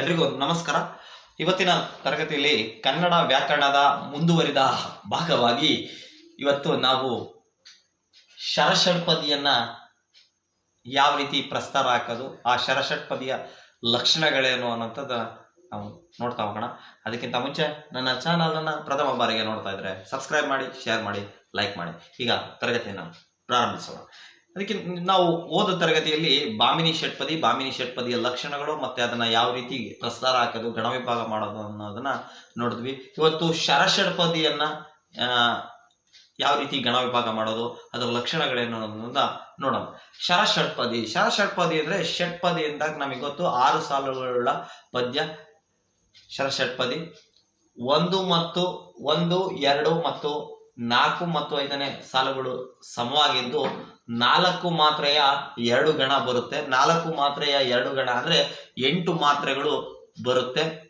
ಎಲ್ರಿಗೂ ನಮಸ್ಕಾರ. ಇವತ್ತಿನ ತರಗತಿಯಲ್ಲಿ ಕನ್ನಡ ವ್ಯಾಕರಣದ ಮುಂದುವರಿದ ಭಾಗವಾಗಿ ಇವತ್ತು ನಾವು ಶರಷಟ್ಪದಿಯನ್ನ ಯಾವ ರೀತಿ ಪ್ರಸ್ತಾರ ಹಾಕೋದು, ಆ ಶರಷಟ್ಪದಿಯ ಲಕ್ಷಣಗಳೇನು ಅನ್ನೋಂಥದ್ದು ನಾವು ನೋಡ್ತಾ ಹೋಗೋಣ. ಅದಕ್ಕಿಂತ ಮುಂಚೆ ನನ್ನ ಚಾನಲನ್ನು ಪ್ರಥಮ ಬಾರಿಗೆ ನೋಡ್ತಾ ಇದ್ರೆ ಸಬ್ಸ್ಕ್ರೈಬ್ ಮಾಡಿ, ಶೇರ್ ಮಾಡಿ, ಲೈಕ್ ಮಾಡಿ. ಈಗ ತರಗತಿಯನ್ನು ಪ್ರಾರಂಭಿಸೋಣ. ಅದಕ್ಕೆ ನಾವು ಓದ ತರಗತಿಯಲ್ಲಿ ಬಾಮಿನಿ ಷಟ್ಪದಿ, ಬಾಮಿನಿ ಷಟ್ಪದಿಯ ಲಕ್ಷಣಗಳು ಮತ್ತೆ ಅದನ್ನ ಯಾವ ರೀತಿ ಪ್ರಸ್ತಾರ ಹಾಕೋದು ಗಣವಿಭಾಗ ಮಾಡೋದು ಅನ್ನೋದನ್ನ ನೋಡಿದ್ವಿ. ಇವತ್ತು ಶರಷಟ್ಪದಿಯನ್ನ ಯಾವ ರೀತಿ ಗಣವಿಭಾಗ ಮಾಡೋದು, ಅದರ ಲಕ್ಷಣಗಳೇನು ಅನ್ನೋದನ್ನ ನೋಡೋಣ. ಶರಷಟ್ಪದಿ ಶರಷಟ್ಪದಿ ಅಂದ್ರೆ ಷಟ್ಪದಿ ಅಂದಾಗ ನಮಗೆ ಗೊತ್ತು ಆರು ಸಾಲುಗಳ ಪದ್ಯ. ಶರಷಟ್ಪದಿ ಒಂದು ಮತ್ತು ಒಂದು, ಎರಡು ಮತ್ತು ನಾಲ್ಕು ಮತ್ತು ಐದನೇ ಸಾಲುಗಳು ಸಮವಾಗಿದ್ದು ನಾಲ್ಕು ಮಾತ್ರೆಯ ಎರಡು ಗಣ ಬರುತ್ತೆ. ನಾಲ್ಕು ಮಾತ್ರೆಯ ಎರಡು ಗಣ ಅಂದ್ರೆ ಎಂಟು ಮಾತ್ರೆಗಳು ಬರುತ್ತೆ.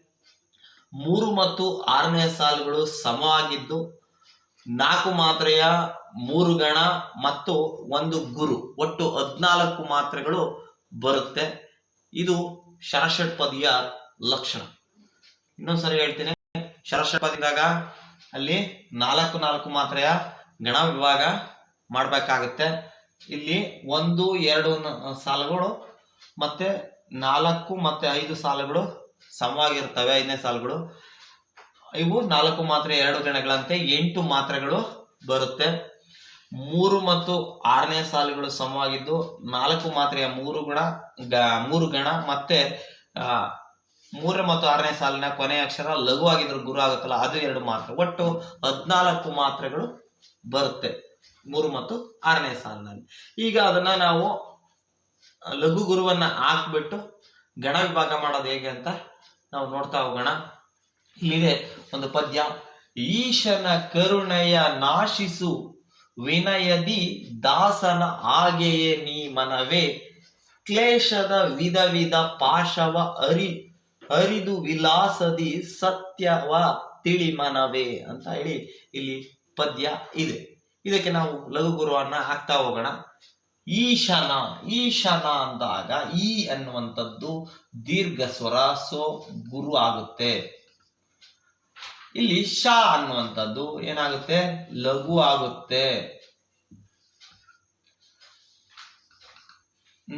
ಮೂರು ಮತ್ತು ಆರನೇ ಸಾಲುಗಳು ಸಮವಾಗಿದ್ದು ನಾಲ್ಕು ಮಾತ್ರೆಯ ಮೂರು ಗಣ ಮತ್ತು ಒಂದು ಗುರು. ಒಟ್ಟು ಹದ್ನಾಲ್ಕು ಮಾತ್ರೆಗಳು ಬರುತ್ತೆ. ಇದು ಶರಷಟ್ಪದಿಯ ಲಕ್ಷಣ. ಇನ್ನೊಂದ್ಸರಿ ಹೇಳ್ತೀನಿ. ಶರಷಟ್ಪದಿದಾಗ ಅಲ್ಲಿ ನಾಲ್ಕು ನಾಲ್ಕು ಮಾತ್ರೆಯ ಗಣ ವಿಭಾಗ ಮಾಡ್ಬೇಕಾಗುತ್ತೆ. ಇಲ್ಲಿ ಒಂದು, ಎರಡು ಸಾಲುಗಳು ಮತ್ತೆ ನಾಲ್ಕು ಮತ್ತೆ ಐದು ಸಾಲುಗಳು ಸಮವಾಗಿರ್ತವೆ, ಐದನೇ ಸಾಲುಗಳು. ಇವು ನಾಲ್ಕು ಮಾತ್ರೆ, ಎರಡು ಗಣಗಳಂತೆ ಎಂಟು ಮಾತ್ರೆಗಳು ಬರುತ್ತೆ. ಮೂರು ಮತ್ತು ಆರನೇ ಸಾಲುಗಳು ಸಮವಾಗಿದ್ದು ನಾಲ್ಕು ಮಾತ್ರೆಯ ಮೂರು ಗುಣ ಮೂರು ಗಣ ಮತ್ತೆ ಮೂರ ಮತ್ತು ಆರನೇ ಸಾಲಿನ ಕೊನೆಯ ಅಕ್ಷರ ಲಘುವಾಗಿದ್ರು ಗುರು ಆಗುತ್ತಲ್ಲ, ಅದು ಎರಡು ಮಾತ್ರೆ. ಒಟ್ಟು ಹದಿನಾಲ್ಕು ಮಾತ್ರೆಗಳು ಬರುತ್ತೆ. ಮೂರು ಮತ್ತು ಆರನೇ ಸಾಲಿನಲ್ಲಿ. ಈಗ ಅದನ್ನ ನಾವು ಲಘು ಗುರುವನ್ನ ಹಾಕ್ಬಿಟ್ಟು ಗಣ ವಿಭಾಗ ಮಾಡೋದು ಹೇಗೆ ಅಂತ ನಾವು ನೋಡ್ತಾ ಹೋಗೋಣ. ಇಲ್ಲಿದೆ ಒಂದು ಪದ್ಯ. ಈಶನ ಕರುಣೆಯ ನಾಶಿಸು, ವಿನಯದಿ ದಾಸನ ಹಾಗೆಯೇ ನೀ ಮನವೇ. ಕ್ಲೇಶದ ವಿಧ ವಿಧ ಪಾಶವ ಅರಿ, ಅರಿದು ವಿಲಾಸದಿ ಸತ್ಯವ ತಿಳಿ ಮನವೇ ಅಂತ ಹೇಳಿ ಇಲ್ಲಿ ಪದ್ಯ ಇದೆ. ಇದಕ್ಕೆ ನಾವು ಲಘು ಗುರುವನ್ನ ಹಾಕ್ತಾ ಹೋಗೋಣ. ಈಶಾನ ಈಶಾನ ಅಂದಾಗ ಈ ಅನ್ನುವಂಥದ್ದು ದೀರ್ಘ ಸ್ವರ, ಸೊ ಗುರು ಆಗುತ್ತೆ. ಇಲ್ಲಿ ಶ ಅನ್ನುವಂಥದ್ದು ಏನಾಗುತ್ತೆ? ಲಘು ಆಗುತ್ತೆ.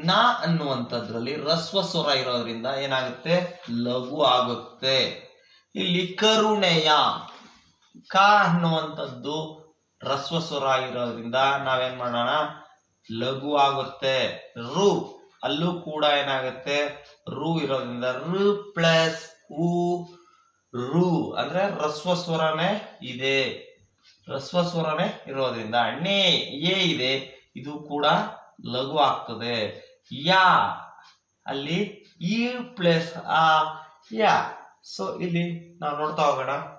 ನ ಅನ್ನುವಂಥದ್ರಲ್ಲಿ ರಸ್ವ ಸ್ವರ ಇರೋದ್ರಿಂದ ಏನಾಗುತ್ತೆ? ಲಘು ಆಗುತ್ತೆ. ಇಲ್ಲಿ ಕರುಣೆಯ, ಕ ಅನ್ನುವಂಥದ್ದು ರಸ್ವ ಸ್ವರ ಇರೋದ್ರಿಂದ ನಾವೇನ್ ಮಾಡೋಣ? ಲಘು ಆಗುತ್ತೆ. ರು. ಅಲ್ಲೂ ಕೂಡ ಏನಾಗುತ್ತೆ? ರು ಇರೋದ್ರಿಂದ ರು ಪ್ಲಸ್ ಉ ರು. ಅಂದ್ರೆ ರಸ್ವ ಸ್ವರನೇ ಇದೆ. ರಸ್ವ ಸ್ವರನೇ ಇರೋದ್ರಿಂದ ಅಣ್ಣೇ ಎ ಇದೆ. ಇದು ಕೂಡ ಲಘು ಆಗ್ತದೆ. ಯಾ. ಅಲ್ಲಿ ಈ ಪ್ಲಸ್ ಆ, ಯಾ. ಸೊ ಇಲ್ಲಿ ನಾವು ನೋಡ್ತಾ ಹೋಗೋಣ.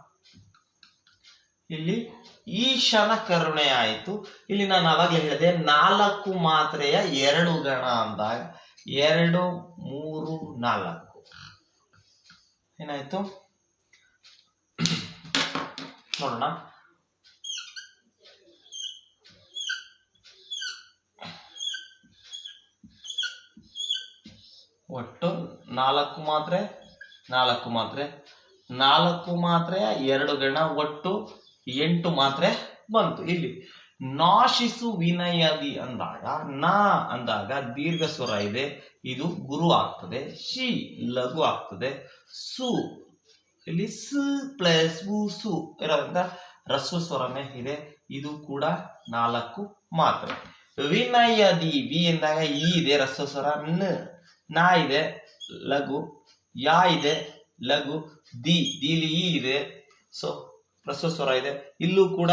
ಇಲ್ಲಿ ಈಶನ ಕರುಣೆ ಆಯಿತು. ಇಲ್ಲಿ ನಾನು ಅವಾಗಲೇ ಹೇಳಿದೆ, ನಾಲ್ಕು ಮಾತ್ರೆಯ ಎರಡು ಗಣ ಅಂದಾಗ ಎರಡು, ಮೂರು, ನಾಲ್ಕು. ಏನಾಯ್ತು? ನೋಡೋಣ. ಒಟ್ಟು ನಾಲ್ಕು ಮಾತ್ರೆ ನಾಲ್ಕು ಮಾತ್ರೆ, ನಾಲ್ಕು ಮಾತ್ರೆಯ ಎರಡು ಗಣ, ಒಟ್ಟು ಎಂಟು ಮಾತ್ರೆ ಬಂತು. ಇಲ್ಲಿ ನಾಶಿಸು ವಿನಯದಿ ಅಂದಾಗ, ನ ಅಂದಾಗ ದೀರ್ಘ ಸ್ವರ ಇದೆ. ಇದು ಗುರು ಆಗ್ತದೆ, ಶಿ ಲಘು ಆಗ್ತದೆ. ಸು, ಇಲ್ಲಿ ಸು ಪ್ಲಸ್ ಸು ಇರೋದ್ರಿಂದ ರಸ್ವ ಸ್ವರನೇ ಇದೆ. ಇದು ಕೂಡ ನಾಲ್ಕು ಮಾತ್ರೆ. ವಿನಯದಿ, ವಿ ಎಂದಾಗ ಈ ಇದೆ ರಸ್ವ ಸ್ವರ. ನ, ನಾ ಇದೆ, ಲಘು. ಯಾ ಇದೆ, ಲಘು. ದಿ ದಿಲಿ ಈ ಇದೆ. ಸೊ ರಸ್ವ ಸ್ವರ ಇದೆ. ಇಲ್ಲೂ ಕೂಡ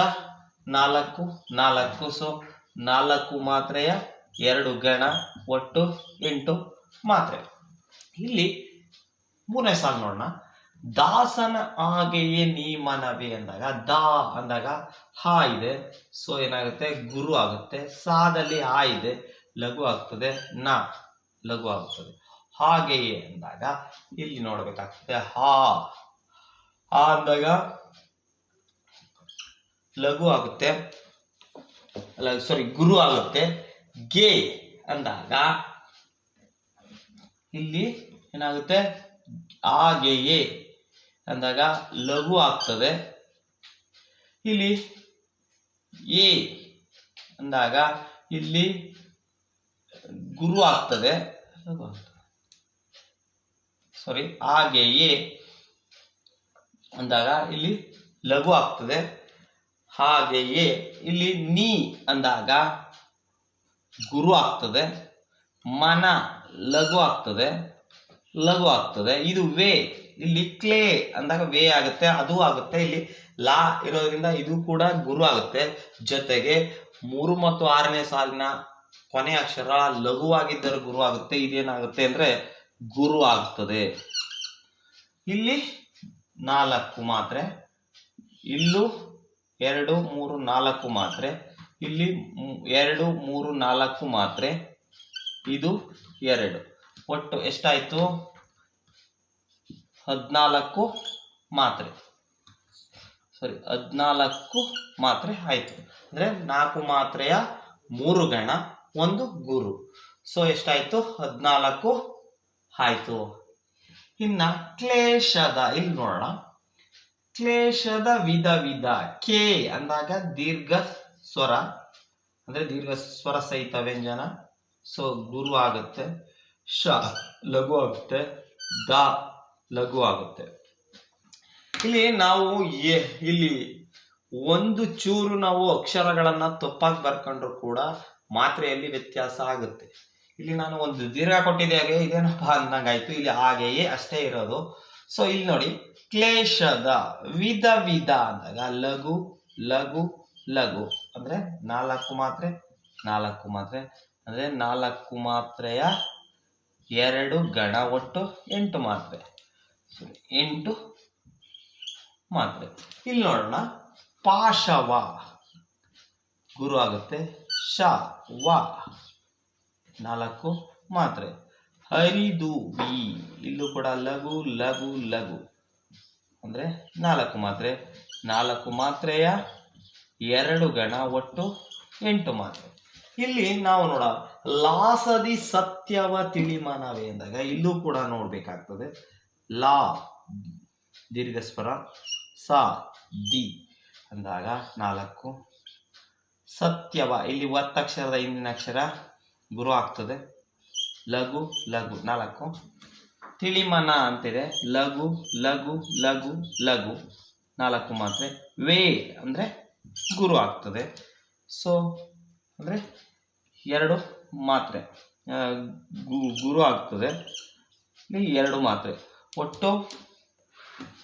ನಾಲ್ಕು ನಾಲ್ಕು, ಸೊ ನಾಲ್ಕು ಮಾತ್ರೆಯ ಎರಡು ಗಣ, ಒಟ್ಟು ಎಂಟು ಮಾತ್ರೆ. ಇಲ್ಲಿ ಮೂರನೇ ಸಾಲು ನೋಡೋಣ. ದಾಸನ ಹಾಗೆಯೇ ನೀ ಮನವಿ ಅಂದಾಗ, ದಾ ಅಂದಾಗ ಹಾ ಇದೆ. ಸೊ ಏನಾಗುತ್ತೆ? ಗುರು ಆಗುತ್ತೆ. ಸಾದಲ್ಲಿ ಆ ಇದೆ. ಲಘು ಆಗ್ತದೆ. ನ ಲಘು ಆಗ್ತದೆ. ಹಾಗೆಯೇ ಅಂದಾಗ, ಇಲ್ಲಿ ನೋಡಬೇಕಾಗ್ತದೆ, ಹಾ. ಆ ಅಂದಾಗ ಲಘು ಆಗುತ್ತೆ. ಅಲ್ಲ ಸಾರಿ ಗುರು ಆಗುತ್ತೆ. ಗೆ ಅಂದಾಗ ಇಲ್ಲಿ ಏನಾಗುತ್ತೆ? ಆ ಹಾಗೆಯೇ ಅಂದಾಗ ಲಘು ಆಗ್ತದೆ. ಇಲ್ಲಿ ಎ ಅಂದಾಗ ಇಲ್ಲಿ ಗುರು ಆಗ್ತದೆ. ಸಾರಿ ಹಾಗೆಯೇ ಅಂದಾಗ ಇಲ್ಲಿ ಲಘು ಆಗ್ತದೆ. ಹಾಗೆಯೇ ಇಲ್ಲಿ ನೀ ಅಂದಾಗ ಗುರು ಆಗ್ತದೆ, ಮನ ಲಘು ಆಗ್ತದೆ ಲಘು ಆಗ್ತದೆ. ಇದು ವೇ, ಇಲ್ಲಿ ಕ್ಲೇ ಅಂದಾಗ ವೇ ಆಗುತ್ತೆ, ಅದು ಆಗುತ್ತೆ. ಇಲ್ಲಿ ಲಾ ಇರೋದ್ರಿಂದ ಇದು ಕೂಡ ಗುರು ಆಗುತ್ತೆ. ಜೊತೆಗೆ ಮೂರು ಮತ್ತು ಆರನೇ ಸಾಲಿನ ಕೊನೆ ಅಕ್ಷರ ಲಘುವಾಗಿದ್ದರೆ ಗುರು ಆಗುತ್ತೆ, ಇದೇನಾಗುತ್ತೆ ಅಂದ್ರೆ ಗುರು ಆಗ್ತದೆ. ಇಲ್ಲಿ ನಾಲ್ಕು ಮಾತ್ರೆ. ಇಲ್ಲೂ ಎರಡು, ಮೂರು, ನಾಲ್ಕು ಮಾತ್ರೆ. ಇಲ್ಲಿ ಎರಡು, ಮೂರು, ನಾಲ್ಕು ಮಾತ್ರೆ. ಇದು ಎರಡು. ಒಟ್ಟು ಎಷ್ಟಾಯಿತು? ಹದಿನಾಲ್ಕು ಮಾತ್ರೆ. ಸಾರಿ, ಹದಿನಾಲ್ಕು ಮಾತ್ರೆ ಆಯಿತು. ಅಂದರೆ ನಾಲ್ಕು ಮಾತ್ರೆಯ ಮೂರು ಗಣ, ಒಂದು ಗುರು. ಸೊ ಎಷ್ಟಾಯಿತು? ಹದಿನಾಲ್ಕು ಆಯಿತು. ಇನ್ನು ಕ್ಲೇಶದ, ಇಲ್ಲಿ ನೋಡೋಣ. ಕ್ಲೇಶದ ವಿಧ ವಿಧ, ಕೆ ಅಂದಾಗ ದೀರ್ಘ ಸ್ವರ, ಅಂದ್ರೆ ದೀರ್ಘ ಸ್ವರ ಸಹಿತ ವ್ಯಂಜನ ಸೊ ಗುರು ಆಗುತ್ತೆ ಶ ಲಘು ಆಗುತ್ತೆ, ದ ಲಘು ಆಗುತ್ತೆ. ಇಲ್ಲಿ ನಾವು ಇಲ್ಲಿ ಒಂದು ಚೂರು ನಾವು ಅಕ್ಷರಗಳನ್ನ ತಪ್ಪಾಗಿ ಬರ್ಕೊಂಡ್ರು ಕೂಡ ಮಾತ್ರೆಯಲ್ಲಿ ವ್ಯತ್ಯಾಸ ಆಗುತ್ತೆ. ಇಲ್ಲಿ ನಾನು ಒಂದು ದೀರ್ಘ ಕೊಟ್ಟಿದ್ದೇನೆ ಇದೇನಪ್ಪ ಅಂದಂಗಾಯ್ತು. ಇಲ್ಲಿ ಹಾಗೆಯೇ ಅಷ್ಟೇ ಇರೋದು. ಸೊ ಇಲ್ಲಿ ನೋಡಿ ಕ್ಲೇಶದ ವಿಧ ವಿಧ ಅಂದಾಗ ಲಘು ಲಘು ಲಘು. ಅಂದ್ರೆ ನಾಲ್ಕು ಮಾತ್ರೆ ನಾಲ್ಕು ಮಾತ್ರೆ. ಅಂದ್ರೆ ನಾಲ್ಕು ಮಾತ್ರೆಯ ಎರಡು ಗಣ ಒಟ್ಟು ಎಂಟು ಮಾತ್ರೆ. ಎಂಟು ಮಾತ್ರೆ. ಇಲ್ಲಿ ನೋಡೋಣ. ಪಾಶವ. ಗುರು ಆಗುತ್ತೆ ಶ ವ ನಾಲ್ಕು ಮಾತ್ರೆ. ಹರಿದು ಬಿ ಇಲ್ಲೂ ಕೂಡ ಲಘು ಲಘು ಲಘು. ಅಂದ್ರೆ ನಾಲ್ಕು ಮಾತ್ರೆ. ನಾಲ್ಕು ಮಾತ್ರೆಯ ಎರಡು ಗಣ ಒಟ್ಟು ಎಂಟು ಮಾತ್ರೆ. ಇಲ್ಲಿ ನಾವು ನೋಡ, ಲಾಸದಿ ಸತ್ಯವ ತಿಳಿಮಾನವೇ ಎಂದಾಗ ಇಲ್ಲೂ ಕೂಡ ನೋಡ್ಬೇಕಾಗ್ತದೆ. ಲಾ ದೀರ್ಘ ಸ್ವರ ಸ, ದಿ ಅಂದಾಗ ನಾಲ್ಕು. ಸತ್ಯವ, ಇಲ್ಲಿ ಒತ್ತಕ್ಷರದ ಹಿಂದಿನ ಅಕ್ಷರ ಗುರು ಆಗ್ತದೆ. ಲಘು ಲಘು ನಾಲ್ಕು. ತಿಳಿಮನ ಅಂತಿದೆ. ಲಘು ಲಘು ಲಘು ಲಘು. ನಾಲ್ಕು ಮಾತ್ರೆ. ವೇ ಅಂದ್ರೆ ಗುರು ಆಗ್ತದೆ. ಸೊ, ಅಂದ್ರೆ ಎರಡು ಮಾತ್ರೆ. ಗುರು ಆಗ್ತದೆ. ಇಲ್ಲಿ ಎರಡು ಮಾತ್ರೆ. ಒಟ್ಟು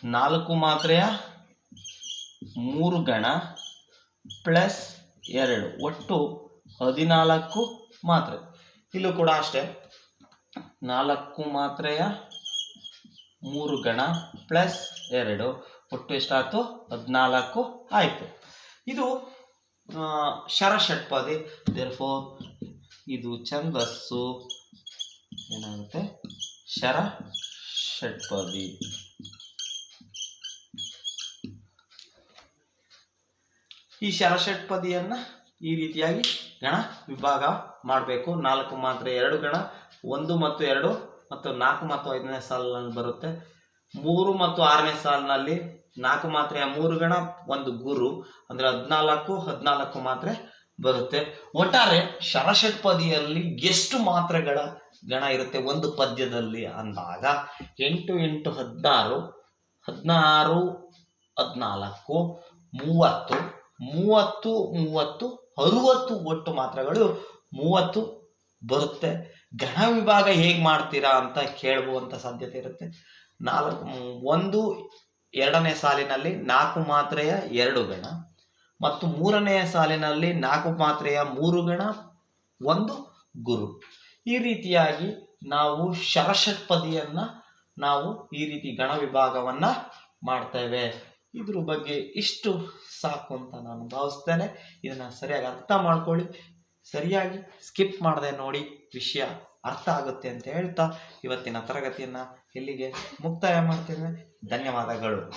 ನಾಲ್ಕು ಮಾತ್ರೆಯ ಮೂರು ಗಣ ಪ್ಲಸ್ ಎರಡು. ಒಟ್ಟು ಹದಿನಾಲ್ಕು ಮಾತ್ರೆ. ಇಲ್ಲೂ ಕೂಡ ಅಷ್ಟೇ. ನಾಲ್ಕು ಮಾತ್ರೆಯ ಮೂರು ಗಣ ಪ್ಲಸ್ ಎರಡು. ಒಟ್ಟು ಎಷ್ಟಾಯ್ತು? ಹದಿನಾಲ್ಕು ಆಯಿತು. ಇದು ಶರ ಶರಷಟ್ಪದಿ ದೇರ್ಫೋ ಇದು ಛಂದಸ್ಸು. ಏನಾಗುತ್ತೆ? ಶರ ಷಟ್ಪದಿ ಈ ಶರಷಟ್ಪದಿಯನ್ನು ಈ ರೀತಿಯಾಗಿ ಗಣ ವಿಭಾಗ ಮಾಡಬೇಕು. ನಾಲ್ಕು ಮಾತ್ರ ಎರಡು ಗಣ, ಒಂದು ಮತ್ತು ಎರಡು, ಮತ್ತು ನಾಲ್ಕು ಮತ್ತು ಐದನೇ ಸಾಲಿನಲ್ಲಿ ಬರುತ್ತೆ. ಮೂರು ಮತ್ತು ಆರನೇ ಸಾಲಿನಲ್ಲಿ ನಾಲ್ಕು ಮಾತ್ರೆಯ ಮೂರು ಗಣ, ಒಂದು ಗುರು. ಅಂದ್ರೆ ಹದಿನಾಲ್ಕು ಹದಿನಾಲ್ಕು ಮಾತ್ರೆ ಬರುತ್ತೆ. ಒಟ್ಟಾರೆ ಶರಷಟ್ಪದಿಯಲ್ಲಿ ಎಷ್ಟು ಮಾತ್ರೆಗಳ ಗಣ ಇರುತ್ತೆ? ಒಂದು ಪದ್ಯದಲ್ಲಿ ಅಂದಾಗ ಎಂಟು ಎಂಟು ಹದಿನಾರು ಹದಿನಾರು ಹದಿನಾಲ್ಕು, ಮೂವತ್ತು ಮೂವತ್ತು ಮೂವತ್ತು ಅರುವತ್ತು ಒಟ್ಟು ಮಾತ್ರಗಳು ಮೂವತ್ತು ಬರುತ್ತೆ. ಗಣ ವಿಭಾಗ ಹೇಗೆ ಮಾಡ್ತೀರಾ ಅಂತ ಕೇಳುವಂಥ ಸಾಧ್ಯತೆ ಇರುತ್ತೆ. ನಾಲ್ಕು, ಒಂದು, ಎರಡನೇ ಸಾಲಿನಲ್ಲಿ ನಾಲ್ಕು ಮಾತ್ರೆಯ ಎರಡು ಗಣ ಮತ್ತು ಮೂರನೆಯ ಸಾಲಿನಲ್ಲಿ ನಾಲ್ಕು ಮಾತ್ರೆಯ ಮೂರು ಗಣ ಒಂದು ಗುರು. ಈ ರೀತಿಯಾಗಿ ನಾವು ಶರಷಟ್ಪದಿಯನ್ನ ನಾವು ಈ ರೀತಿ ಗಣ ವಿಭಾಗವನ್ನು ಮಾಡ್ತೇವೆ. ಇದ್ರ ಬಗ್ಗೆ ಇಷ್ಟು ಸಾಕು ಅಂತ ನಾನು ಭಾವಿಸ್ತೇನೆ. ಇದನ್ನ ಸರಿಯಾಗಿ ಅರ್ಥ ಮಾಡ್ಕೊಳ್ಳಿ. ಸರಿಯಾಗಿ ಸ್ಕಿಪ್ ಮಾಡದೆ ನೋಡಿ ವಿಷಯ ಅರ್ಥ ಆಗುತ್ತೆ ಅಂತ ಹೇಳ್ತಾ ಇವತ್ತಿನ ತರಗತಿಯನ್ನ ಇಲ್ಲಿಗೆ ಮುಕ್ತಾಯ ಮಾಡ್ತೇನೆ ಧನ್ಯವಾದಗಳು.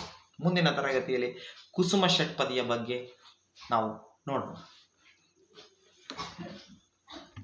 ಮುಂದಿನ ತರಗತಿಯಲ್ಲಿ ಕುಸುಮ ಷಟ್ಪದಿಯ ಬಗ್ಗೆ ನಾವು ನೋಡೋಣ